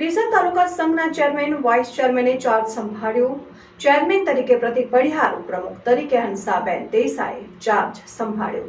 ડીસા તાલુકા સંઘના chairman, vice ચેરમેને charge સંભાળ્યો. ચેરમેન તરીકે પ્રતિક પડિહાર પ્રમુખ તરીકે હંસાબેન દેસાઈ ચાર્જ સંભાળ્યો.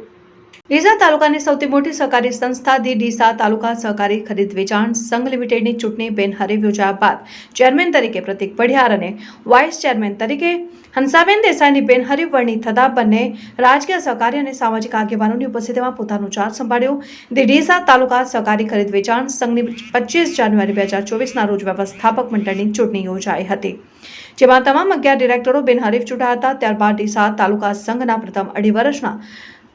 ડીસા તાલુકાની સૌથી મોટી સહકારી સંસ્થા ધી ડીસા તાલુકા સહકારી ખરીદ વેચાણ સંઘ લિમિટેડની ચૂંટણી બિનહરીફ યોજાયા બાદ ચેરમેન તરીકે પ્રતિક પઢિયાર અને વાઇસ ચેરમેન તરીકે હંસાબેન દેસાઈની બિનહરીફ વરણી થતા બંને રાજકીય સહકારી અને સામાજિક આગેવાનોની ઉપસ્થિતિમાં પોતાનો ચાર્જ સંભાળ્યો. ધી ડીસા તાલુકા સહકારી ખરીદ વેચાણ સંઘની પચીસ જાન્યુઆરી બે હજાર ચોવીસના રોજ વ્યવસ્થાપક મંડળની ચૂંટણી યોજાઈ હતી. જેમાં તમામ અગિયાર ડિરેક્ટરો બિનહરીફ ચૂંટાયા હતા. ત્યારબાદ ડીસા તાલુકા સંઘના પ્રથમ અઢી વર્ષના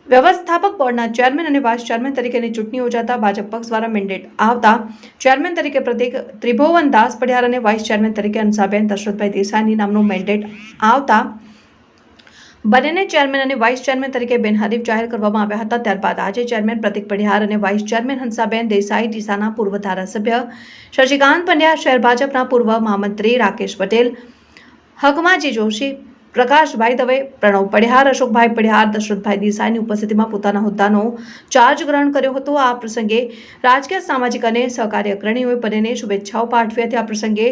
વ્યવસ્થાપક બોર્ડના ચેરમેન અને વાઇસ ચેરમેન તરીકેની ચૂંટણી યોજાતા ભાજપ પક્ષ દ્વારા મેન્ડેટ આવતા. ચેરમેન તરીકે પ્રતિક ત્રિભુવન દાસ પડિયાર અને વાઇસ ચેરમેન તરીકે હંસાબેન દશરથભાઈ દેસાઈની નામનું મેન્ડેટ આવતા. બંનેને ચેરમેન અને વાઇસ ચેરમેન તરીકે બિનહરીફ જાહેર કરવામાં આવ્યા હતા. ત્યારબાદ આજે ચેરમેન પ્રતિક પડિયાર અને વાઇસ ચેરમેન હંસાબેન દેસાઈ ડીસાના પૂર્વ ધારાસભ્ય શશિકાંત પંડ્યા શહેર ભાજપના પૂર્વ મહામંત્રી રાકેશ પટેલ, હકમાજી જોશી પ્રકાશભાઈ દવે, પ્રણવ પડિહાર અશોકભાઈ પડિહાર દશરથભાઈ દેસાઈની ઉપસ્થિતિમાં પોતાના હોદ્દાનો ચાર્જ ગ્રહણ કર્યો હતો. આ પ્રસંગે રાજકીય, સામાજિક અને સહકારી અગ્રણીઓએ બંનેને શુભેચ્છાઓ પાઠવી હતી. આ પ્રસંગે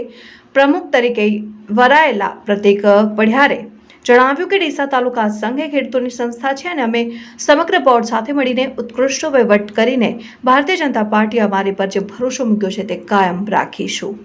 પ્રમુખ તરીકે વરાયેલા પ્રતિક પડિહારે જણાવ્યું કે ડીસા તાલુકા સંઘ એ ખેડૂતોની સંસ્થા છે અને અમે સમગ્ર બોર્ડ સાથે મળીને ઉત્કૃષ્ટ વહીવટ કરીને ભારતીય જનતા પાર્ટી અમારી પર જે ભરોસો મૂક્યો છે તે કાયમ રાખીશું.